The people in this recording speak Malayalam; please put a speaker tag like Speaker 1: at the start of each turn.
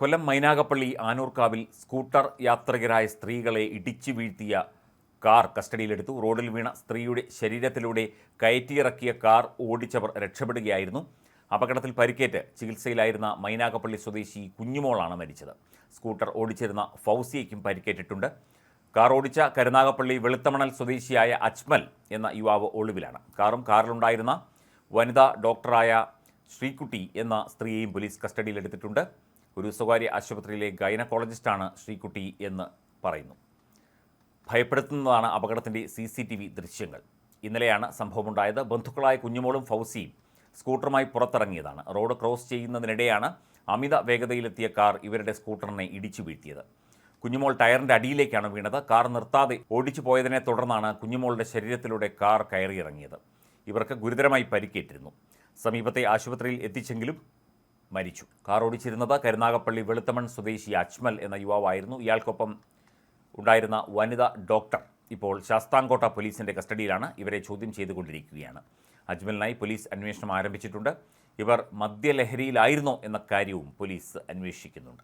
Speaker 1: കൊല്ലം മൈനാഗപ്പള്ളി ആനൂർക്കാവിൽ സ്കൂട്ടർ യാത്രികരായ സ്ത്രീകളെ ഇടിച്ചു വീഴ്ത്തിയ കാർ കസ്റ്റഡിയിലെടുത്തു. റോഡിൽ വീണ സ്ത്രീയുടെ ശരീരത്തിലൂടെ കയറ്റിയിറക്കിയ കാർ ഓടിച്ചവർ രക്ഷപ്പെടുകയായിരുന്നു. അപകടത്തിൽ പരിക്കേറ്റ് ചികിത്സയിലായിരുന്ന മൈനാഗപ്പള്ളി സ്വദേശി കുഞ്ഞുമോളാണ് മരിച്ചത്. സ്കൂട്ടർ ഓടിച്ചിരുന്ന ഫൗസിയയ്ക്കും പരിക്കേറ്റിട്ടുണ്ട്. കാർ ഓടിച്ച കരുനാഗപ്പള്ളി വെളുത്തമണൽ സ്വദേശിയായ അജ്മൽ എന്ന യുവാവ് ഒളിവിലാണ്. കാറും കാറിലുണ്ടായിരുന്ന വനിതാ ഡോക്ടറായ ശ്രീകുട്ടി എന്ന സ്ത്രീയെയും പോലീസ് കസ്റ്റഡിയിലെടുത്തിട്ടുണ്ട്. ഒരു സ്വകാര്യ ആശുപത്രിയിലെ ഗൈനക്കോളജിസ്റ്റാണ് ശ്രീകുട്ടി എന്ന് പറയുന്നു. ഭയപ്പെടുത്തുന്നതാണ് അപകടത്തിന്റെ സി സി ടി വി ദൃശ്യങ്ങൾ. ഇന്നലെയാണ് സംഭവമുണ്ടായത്. ബന്ധുക്കളായ കുഞ്ഞുമോളും ഫൗസിയും സ്കൂട്ടറുമായി പുറത്തിറങ്ങിയതാണ്. റോഡ് ക്രോസ് ചെയ്യുന്നതിനിടെയാണ് അമിത വേഗതയിലെത്തിയ കാർ ഇവരുടെ സ്കൂട്ടറിനെ ഇടിച്ചു വീഴ്ത്തിയത്. കുഞ്ഞുമോൾ ടയറിന്റെ അടിയിലേക്കാണ് വീണത്. കാർ നിർത്താതെ ഓടിച്ചു പോയതിനെ തുടർന്നാണ് കുഞ്ഞുമോളുടെ ശരീരത്തിലൂടെ കാർ കയറിയിറങ്ങിയത്. ഇവർക്ക് ഗുരുതരമായി പരിക്കേറ്റിരുന്നു. സമീപത്തെ ആശുപത്രിയിൽ എത്തിച്ചെങ്കിലും മരിച്ചു. കാർ ഓടിച്ചിരുന്നത് കരുനാഗപ്പള്ളി വെളുത്തമൺ സ്വദേശി അജ്മൽ എന്ന യുവാവായിരുന്നു. ഇയാൾക്കൊപ്പം ഉണ്ടായിരുന്ന വനിതാ ഡോക്ടർ ഇപ്പോൾ ശാസ്താംകോട്ട പോലീസിന്റെ കസ്റ്റഡിയിലാണ്. ഇവരെ ചോദ്യം ചെയ്തുകൊണ്ടിരിക്കുകയാണ്. അജ്മലിനായി പോലീസ് അന്വേഷണം ആരംഭിച്ചിട്ടുണ്ട്. ഇവർ മദ്യലഹരിയിലായിരുന്നോ എന്ന കാര്യവും പോലീസ് അന്വേഷിക്കുന്നുണ്ട്.